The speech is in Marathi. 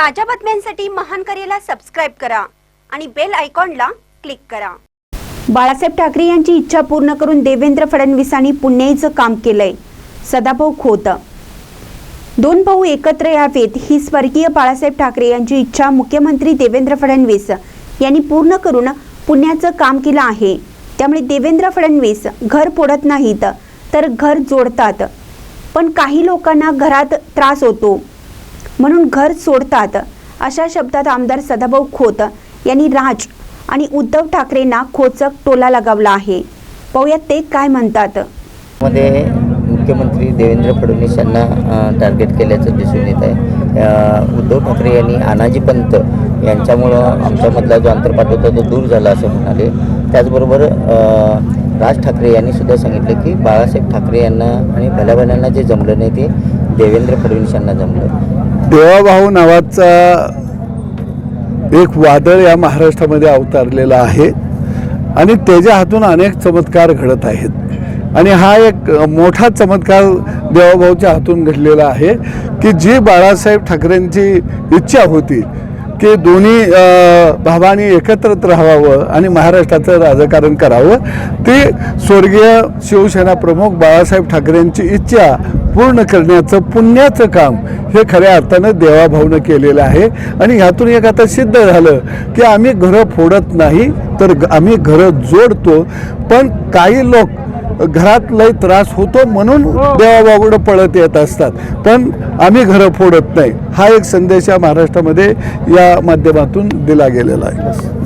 ताज्या बातम्यांसाठी महान करेला सबस्क्राईब करा आणि बेल आयकॉनला क्लिक करा. बाळासाहेब ठाकरे यांची इच्छा पूर्ण करून देवेंद्र फडणवीसांनी पुण्याईचं काम केलंय. सदाभाऊ खोत. दोन भाऊ एकत्र यावेत ही स्वर्गीय बाळासाहेब ठाकरे यांची इच्छा मुख्यमंत्री देवेंद्र फडणवीस यांनी पूर्ण करून पुण्याचं काम केलं आहे. त्यामुळे देवेंद्र फडणवीस घर फोडत नाहीत तर घर जोडतात. पण काही लोकांना घरात त्रास होतो. म्हणून घर सोडतात. अशा शब्दात आमदार सदाभाऊ खोत यांनी राज आणि उद्धव ठाकरेंना खोचक टोला लगावला आहे. पाहुयात ते काय म्हणतात. मध्ये मुख्यमंत्री देवेंद्र फडणवीस यांना टार्गेट केल्याचं दिसून येत आहे. उद्धव ठाकरे यांनी आनाजी पंत यांच्यामुळं आमच्यामधला जो अंतरपाठ होता तो दूर झाला असं म्हणाले. त्याचबरोबर राज ठाकरे यांनी सुद्धा सांगितलं की बाळासाहेब ठाकरे यांना आणि भल्याभल्यांना जे जमलं नाही ते देवेंद्र फडणवीस यांना जमलं. देवाभाऊ नावाचा एक वादळ या महाराष्ट्रामध्ये अवतारलेला आहे. आणि त्याच्या हातून अनेक चमत्कार घडत आहेत. आणि हा एक मोठा चमत्कार देवाभाऊच्या हातून घडलेला आहे की जी बाळासाहेब ठाकरेंची इच्छा होती की दोन्ही भावानी भावांनी राहावं आणि महाराष्ट्राचं राजकारण करावं ते स्वर्गीय शिवसेना प्रमुख बाळासाहेब ठाकरेंची इच्छा पूर्ण करण्याचं पुण्याचं काम हे खऱ्या अर्थानं देवाभाऊनं केलेलं आहे. आणि ह्यातून एक आता सिद्ध झालं की आम्ही घरं फोडत नाही तर आम्ही घरं जोडतो. पण काही लोक घरात लय त्रास होतो म्हणून देवाबाबूकडे पळत येत असतात. पण आम्ही घरं फोडत नाही. हा एक संदेश या महाराष्ट्रामध्ये या माध्यमातून दिला गेलेला आहे.